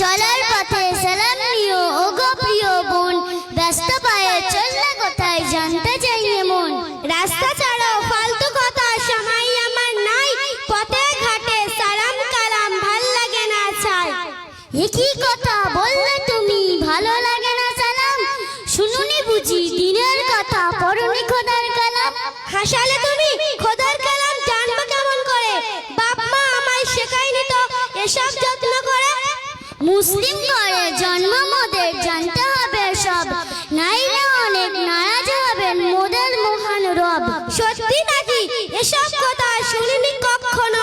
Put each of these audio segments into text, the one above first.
চলার পথে সালাম নিও, ওগো প্রিয় বোন। ব্যস্ত পায়ে চললে কোথায় জানতে চাইয়ে মন রাস্তা ছাড়াও ফালতু কথা, সময় আমার নাই। পথে ঘাটে সালাম কালাম, ভালো লাগে না ছাই। এ কি কথা বললে তুমি? ভালো লাগে না সালাম? শুনুনি বুঝি, দিনের কথা, পড়নি খোদার কালাম। হাসালে তুমি? মুসলিম ঘরে জন্ম, মোদের জানতে হবে সব। নাইলে অনেক নারাজ হবেন, মোদের মহান রব। সত্যি নাকি? এসব কথা শুনিনি কখনো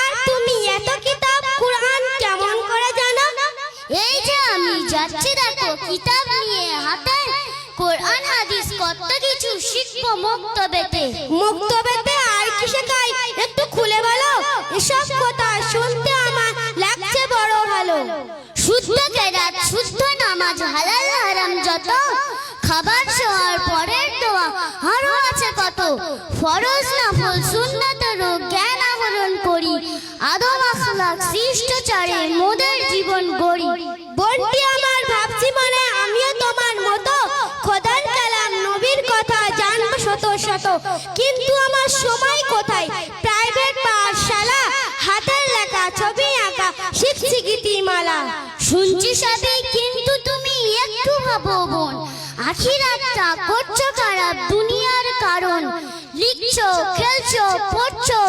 আর তুমি এত কিতাব কুরআন কেমন করে জানো? এই যে আমি যাচ্ছি দেখো, কিতাব নিয়ে হাতে। কোরআন, হাদিস কত কিছু শিখব মক্তবেতে। মুক্তবেতে খাবার শোয়ার পরের দোয়া আরও আছে কত। ফরজ সুন্নতেরও জ্ঞান আহরণ করি আদম আখলাক মোদের জীবন গড়ি। আমার ভাবছি মনে আমিও তোমার মতো কথা জানব শত শত। কিন্তু আমার সময় কোথায়? শুনছি সবে কিন্তু তুমি একটু ভাবো বোন। আখিরাতটা করছ খারাপ দুনিয়ার কারণ। লিখছো, খেলছো, পড়ছো,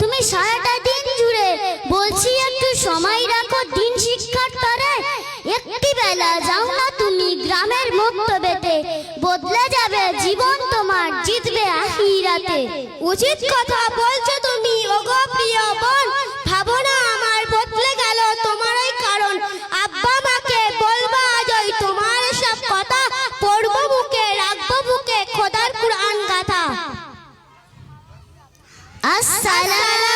তুমি সারাটা দিন জুড়ে। বলছি, একটু সময় রাখো দিন শিক্ষার তরে একটি বেলা যাও না তুমি গ্রামের মক্তবেতে। বদলে যাবে জীবন তোমার, জিতবে আখিরাতে। উচিত কথা বলছো তুমি, ওগো আসসালাম